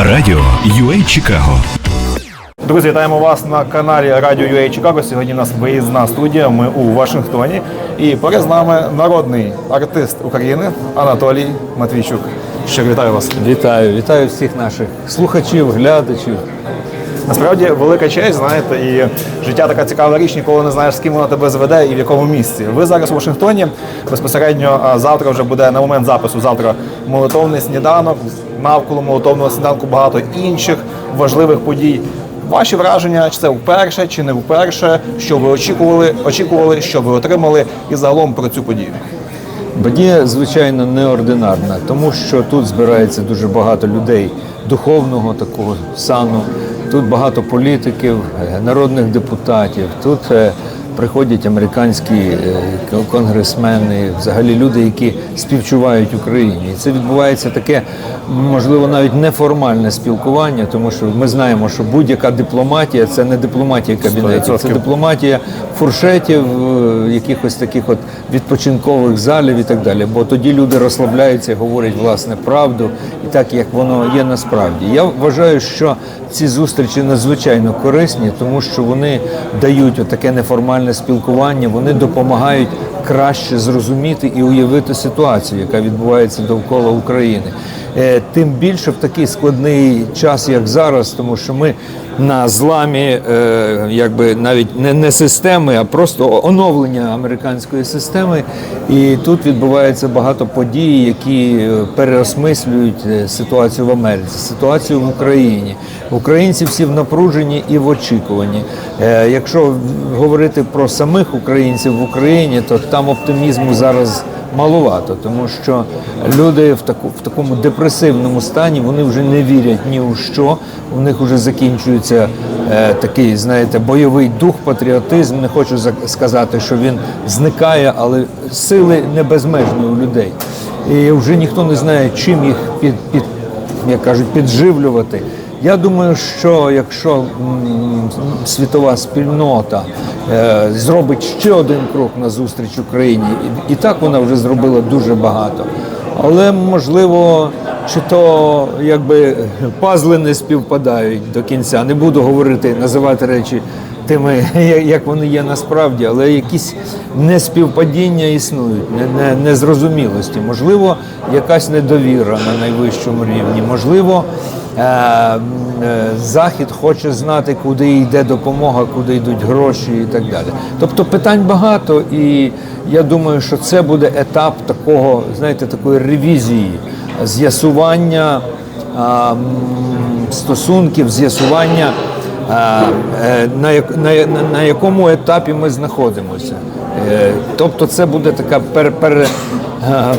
Радіо UA Чикаго Друзі, вітаємо вас на каналі Радіо UA Чикаго. Сьогодні у нас виїзна студія. Ми у Вашингтоні. І поряд з нами народний артист України Анатолій Матвійчук. Ще вітаю вас. Вітаю, вітаю всіх наших слухачів, глядачів. Насправді велика честь, знаєте, і життя така цікава річ, ніколи не знаєш, з ким вона тебе зведе і в якому місці. Ви зараз у Вашингтоні. Безпосередньо завтра вже буде на момент запису. Завтра молитовний сніданок. Навколо молитовного сніданку багато інших важливих подій. Ваші враження, чи це вперше, чи не вперше, що ви очікували, очікували, що ви отримали, і загалом про цю подію. Подія, звичайно, неординарна, тому що тут збирається дуже багато людей духовного такого сану. Тут багато політиків, е, народних депутатів. Тут е, приходять американські е, конгресмени, взагалі люди, які співчувають Україні. І це відбувається таке, можливо, навіть неформальне спілкування, тому що ми знаємо, що будь-яка дипломатія це не дипломатія кабінетів, це дипломатія фуршетів, якихось таких от відпочинкових залів і так далі. Бо тоді люди розслабляються, говорять власне правду і так, як воно є насправді. Я вважаю, що ці зустрічі надзвичайно корисні, тому що вони дають таке неформальне спілкування, вони допомагають краще зрозуміти і уявити ситуацію, яка відбувається довкола України. Е, Тим більше в такий складний час, як зараз, тому що ми на зламі, е, якби навіть не, не системи, а просто оновлення американської системи. І тут відбувається багато подій, які е, переосмислюють ситуацію в Америці, ситуацію в Україні. Українці всі в напруженні і в очікуванні. Якщо говорити про самих українців в Україні, то там оптимізму зараз маловато, тому що люди в таку в такому депресивному стані вони вже не вірять ні у що. У них вже закінчується е, такий, знаєте, бойовий дух, патріотизм. Не хочу за- сказати, що він зникає, але сили не безмежні у людей. І вже ніхто не знає, чим їх під, під як кажуть, підживлювати. Я думаю, що якщо світова спільнота е, зробить ще один крок на зустріч Україні, і, і так вона вже зробила дуже багато. Але можливо, чи то якби пазли не співпадають до кінця. Не буду говорити, називати речі тими, як вони є насправді, але якісь неспівпадіння існують, не- не- незрозумілості. Можливо, якась недовіра на найвищому рівні. Можливо, е, е, Захід хоче знати, куди йде допомога, куди йдуть гроші і так далі. Тобто питань багато, і я думаю, що це буде етап такого, знаєте, такої ревізії, з'ясування стосунків, з'ясування. Е, на, на, на, якому етапі ми знаходимося. Е, Тобто це буде таке пер, пере,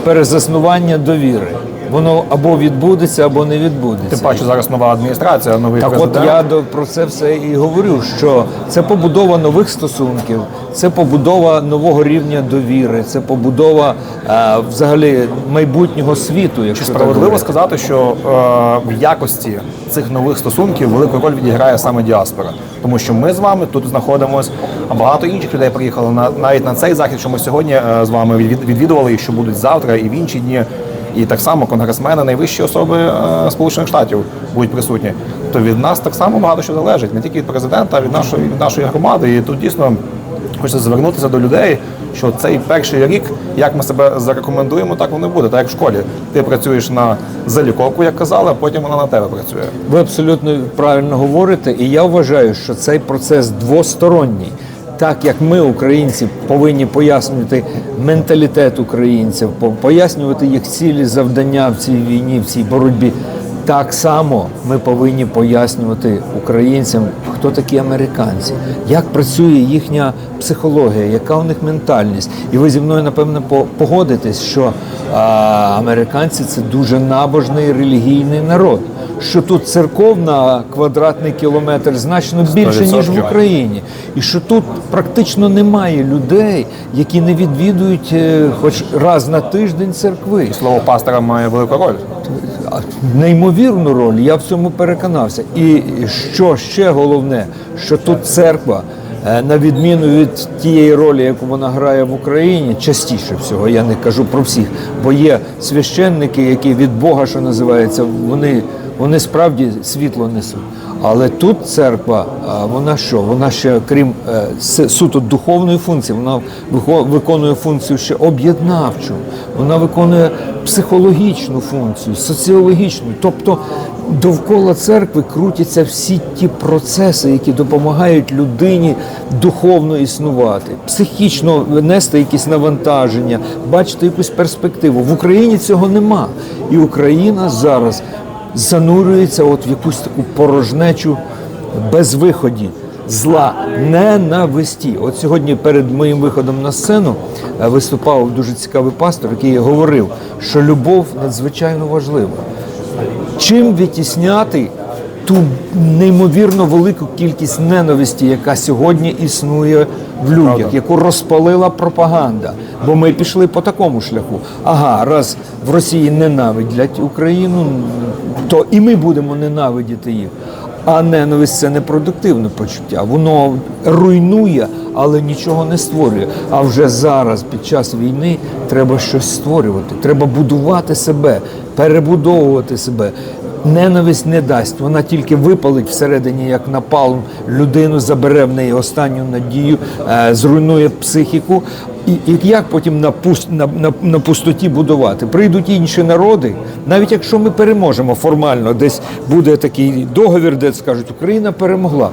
перезаснування довіри. Воно або відбудеться, або не відбудеться. Тим паче зараз нова адміністрація, новий Так от я до, про це все і говорю, що це побудова нових стосунків, це побудова нового рівня довіри, це побудова е, взагалі майбутнього світу. Якщо так Справедливо говорити. сказати, що е, в якості цих нових стосунків велику роль відіграє саме діаспора, тому що ми з вами тут знаходимося, а багато інших людей приїхали на навіть на цей захід, що ми сьогодні е, з вами відвід- відвідували, і що будуть завтра, і в інші дні. І так само конгресмени, найвищі особи е, Сполучених Штатів будуть присутні. То від нас так само багато що залежить, не тільки від президента, а від нашої від нашої громади. І тут дійсно Хочеться звернутися до людей, що цей перший рік, як ми себе зарекомендуємо, так воно буде. Так як в школі. Ти працюєш на заліковку, як казали, а потім вона на тебе працює. Ви абсолютно правильно говорите, і я вважаю, що цей процес двосторонній. Так як ми, українці, повинні пояснювати менталітет українців, пояснювати їх цілі завдання в цій війні, в цій боротьбі. Так само ми повинні пояснювати українцям, хто такі американці, як працює їхня психологія, яка у них ментальність. І ви зі мною напевно по- погодитесь, що а, американці це дуже набожний релігійний народ. Що тут церков на квадратний кілометр значно більше ніж в Україні, і що тут практично немає людей, які не відвідують е, хоч раз на тиждень церкви Слово пастора має велику роль. неймовірну роль. Я в цьому переконався. І що ще головне, що тут церква, е, на відміну від тієї ролі, яку вона грає в Україні, частіше всього, я не кажу про всіх, бо є священники, які від Бога, що називається, вони вони справді світло несуть. Але тут церква, вона що? Вона ще, крім е, суто духовної функції, вона виконує функцію ще об'єднавчу, вона виконує психологічну функцію, соціологічну. Тобто довкола церкви крутяться всі ті процеси, які допомагають людині духовно існувати, психічно нести якісь навантаження, бачити якусь перспективу. В Україні цього нема. І Україна зараз занурюється от в якусь таку порожнечу безвиході. Зла ненависті. От сьогодні перед моїм виходом на сцену е, виступав дуже цікавий пастор, який говорив, що любов надзвичайно важлива. Чим відтісняти ту неймовірно велику кількість ненависті, яка сьогодні існує в людях, яку розпалила пропаганда? Бо ми пішли по такому шляху. Ага, раз в Росії ненавидять Україну, то і ми будемо ненавидіти їх. А ненависть це непродуктивне почуття. Воно руйнує, але нічого не створює. А вже зараз, під час війни, треба щось створювати. Треба будувати себе, перебудовувати себе. Ненависть не дасть. Вона тільки випалить всередині, як напалм, людину забере в неї останню надію, е, зруйнує психіку. І, як потім на, пуст, на, на, на пустоті будувати? Прийдуть інші народи, навіть якщо ми переможемо формально, десь буде такий договір, де скажуть, Україна перемогла.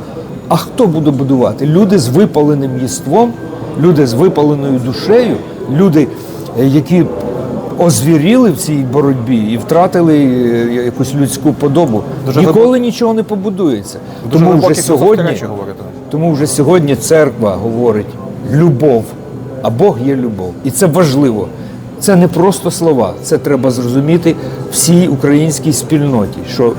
А хто буде будувати? Люди з випаленим єством, люди з випаленою душею, люди, е, які озвіріли в цій боротьбі і втратили е, якусь людську подобу. Дуже Ніколи нічого не побудується. Дуже Тому вже сьогодні тому вже сьогодні церква говорить любов, а Бог є любов. І це важливо. Це не просто слова, це треба зрозуміти всій українській спільноті, що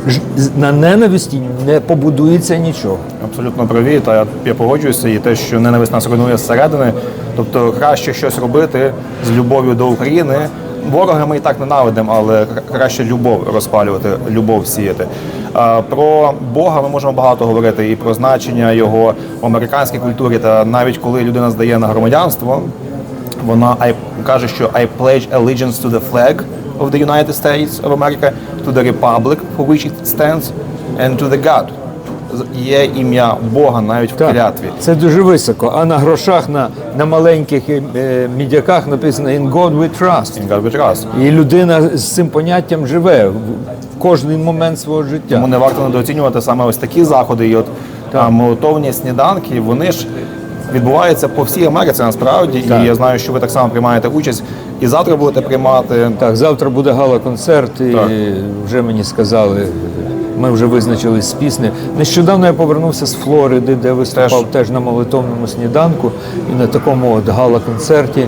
на ненависті не побудується нічого. Абсолютно праві, та я, я погоджуюся, і те, що ненависть нас руйнує зсередини. Тобто краще щось робити з любов'ю до України. Ворога ми і так ненавидимо, але краще любов розпалювати, любов сіяти. Про Бога ми можемо багато говорити і про значення його в американській культурі. Та навіть коли людина здає на громадянство, вона каже, що I pledge allegiance to the flag of the United States of America, to the republic for which it stands, and to the God. Є ім'я Бога навіть в клятві. Це дуже високо. А на грошах, на, на маленьких е, мідяках написано In God we trust. In God we trust. І людина з цим поняттям живе в кожний момент свого життя. Тому не варто недооцінювати саме ось такі заходи. І от а, молитовні сніданки, вони ж відбуваються по всій Америці насправді. Так. І я знаю, що ви так само приймаєте участь. І завтра будете приймати. Так, завтра буде гала-концерт, і Так. вже мені сказали, ми вже визначились з пісни. Нещодавно я повернувся з Флориди, де виступав теж, на молитовному сніданку і на такому от гала-концерті.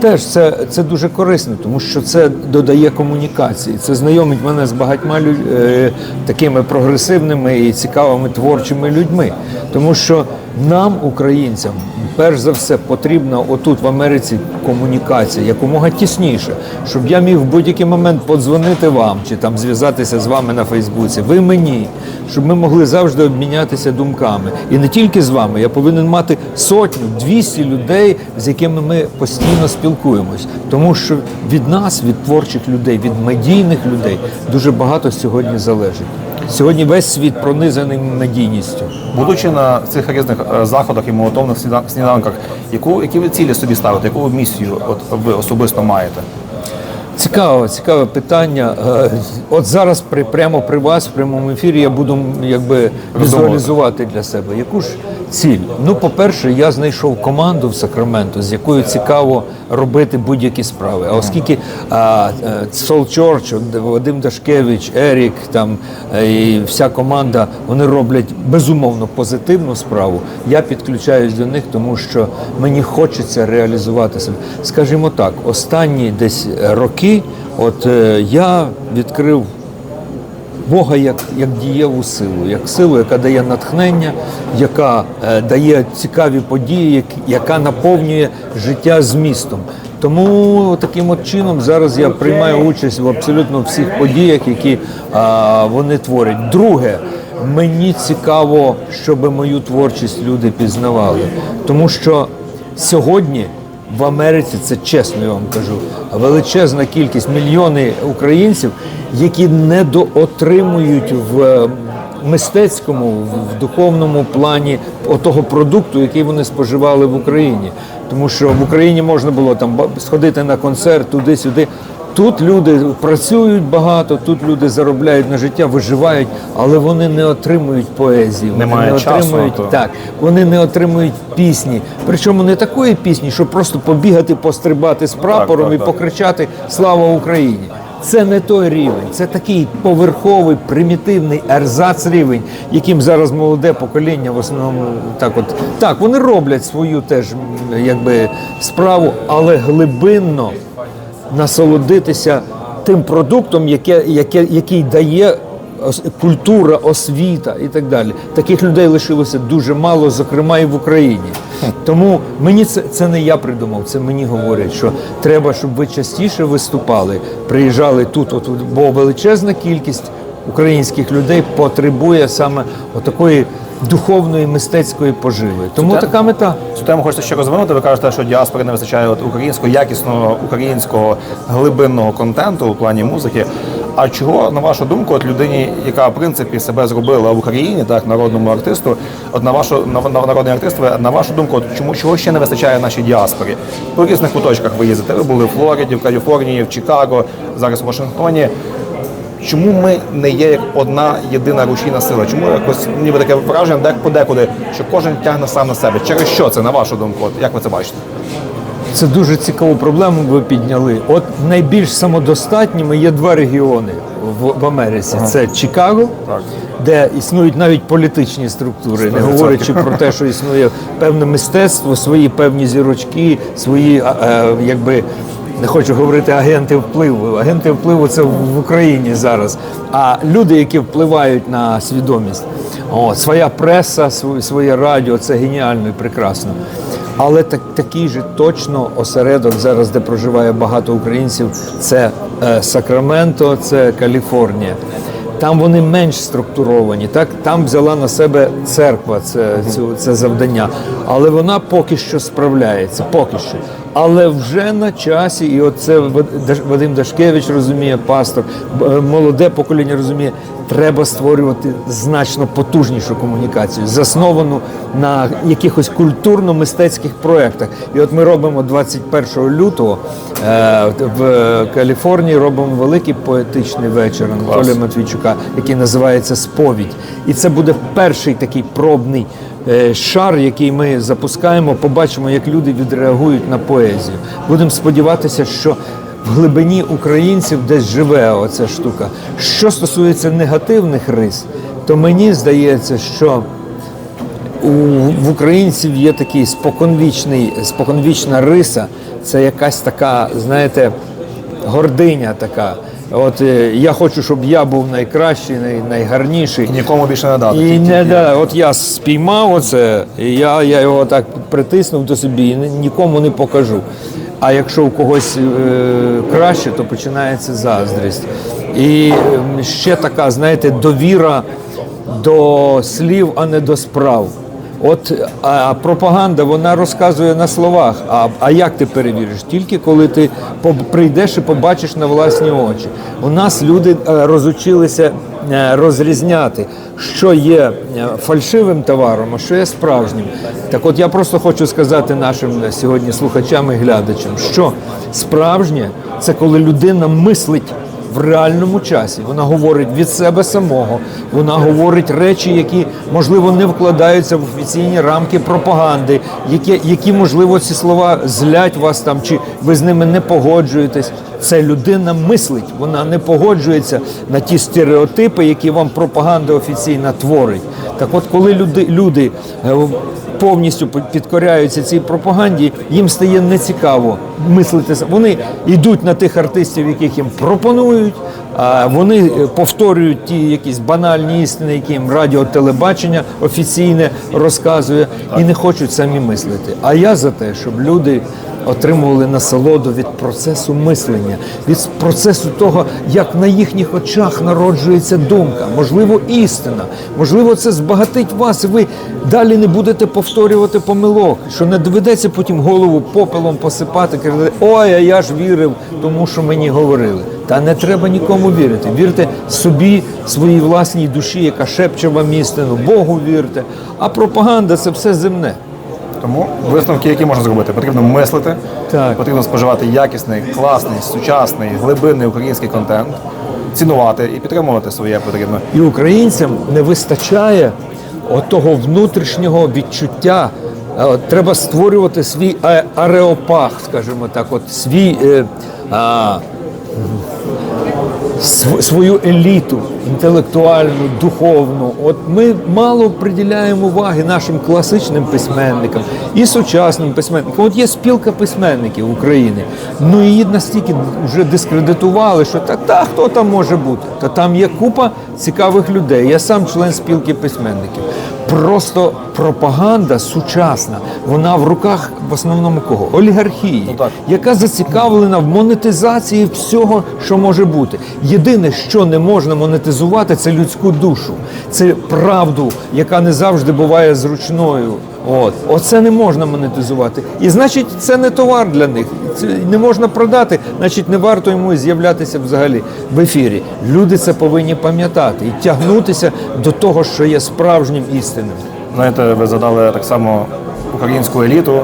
Теж це, це дуже корисно, тому що це додає комунікації. Це знайомить мене з багатьма лю- е, такими прогресивними і цікавими творчими людьми. Тому що нам, українцям, перш за все потрібна отут в Америці комунікація якомога тісніше, щоб я міг в будь-який момент подзвонити вам чи там зв'язатися з вами на Фейсбуці. Ви мені, щоб ми могли завжди обмінятися думками. І не тільки з вами. Я повинен мати сотню, 200 людей, з якими ми постійно спілкуємось. Тому що від нас, від творчих людей, від медійних людей дуже багато сьогодні залежить. Сьогодні весь світ пронизаний надійністю. Будучи на цих різних е, заходах і молотовних снідан- сніданках, яку які ви цілі собі ставите, яку місію от ви особисто маєте? Цікаве, цікаве питання. Е, От зараз при прямо при вас в прямому ефірі я буду якби візуалізувати для себе. Яку ж ціль? Ну, по-перше, я знайшов команду в Сакраменто, з якою цікаво робити будь-які справи. А оскільки а, е, Сол Чорч, Вадим Дашкевич, Ерік, там е, і вся команда вони роблять безумовно позитивну справу. Я підключаюсь до них, тому що мені хочеться реалізувати себе. Скажімо так, останні десь роки, от е, я відкрив Бога як, як дієву силу, як силу, яка дає натхнення, яка е, дає цікаві події, як, яка наповнює життя змістом. Тому таким от чином зараз я приймаю участь в абсолютно всіх подіях, які а, вони творять. Друге, мені цікаво, щоб мою творчість люди пізнавали, тому що сьогодні в Америці, це чесно я вам кажу, величезна кількість мільйони українців, які недоотримують в е, мистецькому, в духовному плані того продукту, який вони споживали в Україні. Тому що в Україні можна було там сходити на концерт туди-сюди. Тут люди працюють багато, тут люди заробляють на життя, виживають, але вони не отримують поезії, вони Немає не часу отримують на то. так, вони не отримують пісні. Причому не такої пісні, щоб просто побігати, пострибати з прапором так, і так. покричати Слава Україні. Це не той рівень, це такий поверховий, примітивний ерзац рівень, яким зараз молоде покоління в основному так от так вони роблять свою теж якби справу, але глибинно насолодитися тим продуктом, яке, яке, який дає культура, освіта і так далі. Таких людей лишилося дуже мало, зокрема і в Україні. Тому мені це, це не я придумав, це мені говорять, що треба, щоб ви частіше виступали, приїжджали тут, от, бо величезна кількість українських людей потребує саме отакої духовної мистецької поживи. Тому Це- така мета. Цю тему хочете ще розвинути. Ви кажете, що діаспорі не вистачає от українського якісного українського глибинного контенту у плані музики. А чого, на вашу думку, от людині, яка в принципі себе зробила в Україні, так народному артисту, от на вашу на, на народний артист, на вашу думку, от чому чого ще не вистачає нашій діаспорі? По різних куточках ви їздите. Ви були в Флориді, в Каліфорнії, в Чикаго, зараз в Вашингтоні. Чому ми не є як одна єдина рушійна сила? Чому якось ніби таке враження дек подекуди, що кожен тягне сам на себе? Через що це на вашу думку? От як ви це бачите? Це дуже цікаву проблему ви підняли. От найбільш самодостатніми є два регіони в, в Америці: це Чикаго, Так. де існують навіть політичні структури, не 100%. говорячи про те, що існує певне мистецтво, свої певні зірочки, свої е, якби. Не хочу говорити агенти впливу. Агенти впливу це в Україні зараз. А люди, які впливають на свідомість, О, своя преса, своє радіо це геніально і прекрасно. Але так, такий же точно осередок зараз, де проживає багато українців, це е, Сакраменто, це Каліфорнія. Там вони менш структуровані. Так там взяла на себе церква це, цю, це завдання, але вона поки що справляється, поки що. Але вже на часі, і от це Вад- Даш- Вадим Дашкевич розуміє, пастор, е, молоде покоління розуміє, треба створювати значно потужнішу комунікацію, засновану на якихось культурно-мистецьких проєктах. І от ми робимо 21 лютого е, в Каліфорнії робимо великий поетичний вечір Анатолія Матвійчука, який називається Сповідь. І це буде перший такий пробний шар, який ми запускаємо. Побачимо, як люди відреагують на поезію. Будемо сподіватися, що в глибині українців десь живе оця штука. Що стосується негативних рис, то мені здається, що у, в українців є такий споконвічний, споконвічна риса. Це якась така, знаєте, гординя така. От е, я хочу, щоб я був найкращий, най, найгарніший. І нікому більше не дати. І не да, от я спіймав оце, і я, я його так притиснув до собі і нікому не покажу. А якщо у когось е, краще, то починається заздрість. І ем, ще така, знаєте, довіра до слів, а не до справ. От а пропаганда вона розказує на словах. А, а як ти перевіриш? Тільки коли ти прийдеш і побачиш на власні очі. У нас люди е, розучилися е, розрізняти, що є е, фальшивим товаром, а що є справжнім. Так от я просто хочу сказати нашим сьогодні слухачам і глядачам, що справжнє це коли людина мислить в реальному часі. Вона говорить від себе самого, вона говорить речі, які можливо не вкладаються в офіційні рамки пропаганди, які, які можливо ці слова злять вас там, чи ви з ними не погоджуєтесь. Це людина мислить, вона не погоджується на ті стереотипи, які вам пропаганда офіційна творить. Так от, коли люди, люди е, повністю підкоряються цій пропаганді, їм стає нецікаво мислити. Вони йдуть на тих артистів, яких їм пропонують. А Вони е, повторюють ті якісь банальні істини, які їм радіо, телебачення офіційне розказує, і не хочуть самі мислити. А я за те, щоб люди отримували насолоду від процесу мислення, від процесу того, як на їхніх очах народжується думка, можливо, істина, можливо, це збагатить вас, і ви далі не будете повторювати помилок, що не доведеться потім голову попелом посипати, казати, ой, а я ж вірив, тому що мені говорили. Та не треба нікому вірити. Вірте собі, своїй власній душі, яка шепче вам істину, Богу вірте. А пропаганда це все земне. Тому висновки, які можна зробити, потрібно мислити, Так. потрібно споживати якісний, класний, сучасний, глибинний український контент, цінувати і підтримувати своє потрібно. І українцям не вистачає отого внутрішнього відчуття. Е, Треба створювати свій а- ареопаг, скажімо так, от свій. Е, а, свою еліту інтелектуальну, духовну. От ми мало приділяємо уваги нашим класичним письменникам і сучасним письменникам. От є спілка письменників України. Ну її настільки вже дискредитували, що так, та хто там може бути? Та там є купа цікавих людей. Я сам член спілки письменників. Просто пропаганда сучасна, вона в руках в основному кого? Олігархії Ну, так. яка зацікавлена в монетизації всього, що може бути. Єдине, що не можна монетизувати, це людську душу, це правду, яка не завжди буває зручною. От оце не можна монетизувати. І значить, це не товар для них. Це не можна продати, значить, не варто йому з'являтися взагалі в ефірі. Люди це повинні пам'ятати і тягнутися до того, що є справжнім істинним. Знаєте, ви задали так само українську еліту,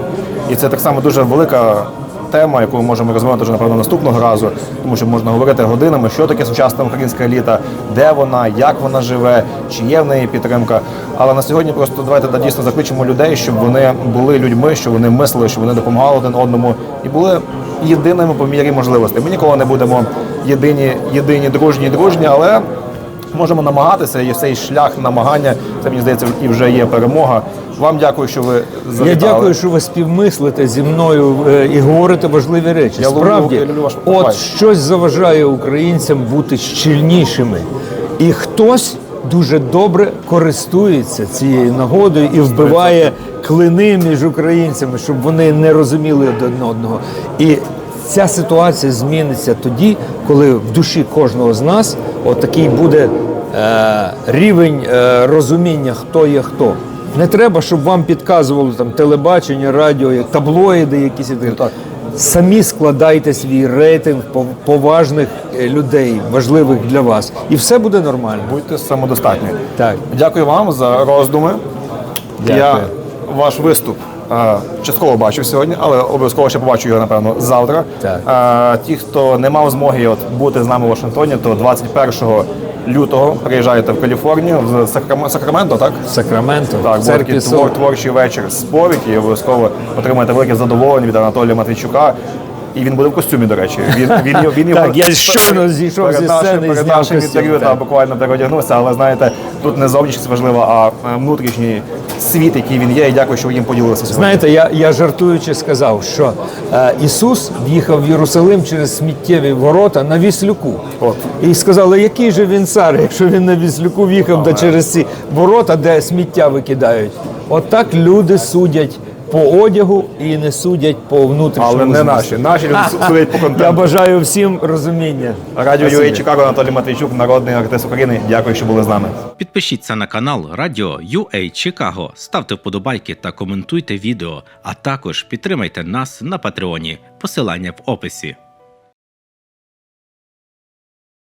і це так само дуже велика тема, яку ми можемо розвивати вже напевно наступного разу, тому що можна говорити годинами, що таке сучасна українська еліта, де вона, як вона живе, чи є в неї підтримка. Але на сьогодні просто давайте да, дійсно закличемо людей, щоб вони були людьми, щоб вони мислили, щоб вони допомагали один одному і були єдиними по мірі можливостей. Ми ніколи не будемо єдині, єдині, дружні, дружні, але можемо намагатися, і цей шлях намагання, це мені здається, і вже є перемога. Вам дякую, що ви завітали. Я дякую, що ви співмислите зі мною е, і говорите важливі речі. Я люблю- Справді, я люблю ваш от щось заважає українцям бути щільнішими, і хтось дуже добре користується цією нагодою і вбиває клини між українцями, щоб вони не розуміли один одного. І ця ситуація зміниться тоді, коли в душі кожного з нас отакий буде е, рівень е, розуміння, хто є хто. Не треба, щоб вам підказували там телебачення, радіо, таблоїди якісь. і так. Самі складайте свій рейтинг поважних е, людей, важливих для вас, і все буде нормально. Будьте самодостатні. Так. Дякую вам за роздуми. Дякую. Я ваш виступ частково бачив сьогодні, але обов'язково ще побачу його, напевно, завтра. Так. Е, ті, хто не мав змоги от, бути з нами в Вашингтоні, то 21 лютого приїжджаєте в Каліфорнію, в Сакрам- Сакраменто, так? Сакраменто, Так, буде такий твор, творчий вечір сповідь і обов'язково отримаєте велике задоволення від Анатолія Матвійчука. І він буде в костюмі, до речі. Він, він, він, він Так, я щойно зійшов перед зі нашим- сцени і перед зняв нашим костюм, інтерв'ю так. та буквально переодягнувся, але знаєте, тут не зовнішність важлива, а е, внутрішній світ, який він є. І дякую, що ви їм поділилися сьогодні. Знаєте, я, я жартуючи сказав, що е, Ісус в'їхав в Єрусалим через сміттєві ворота на Віслюку. От. І сказали, який же він цар, якщо він на Віслюку в'їхав да через ці ворота, де сміття викидають. Отак люди судять по одягу і не судять по внутрішньому. але не змісту. наші. Наші люди судять по Я бажаю всім розуміння. Радіо. UA Чикаго Анатолій Матвійчук, народний артист України. Дякую, що були з нами. Підпишіться на канал Радіо UA Чикаго, ставте вподобайки та коментуйте відео, а також підтримайте нас на Патреоні. Посилання в описі.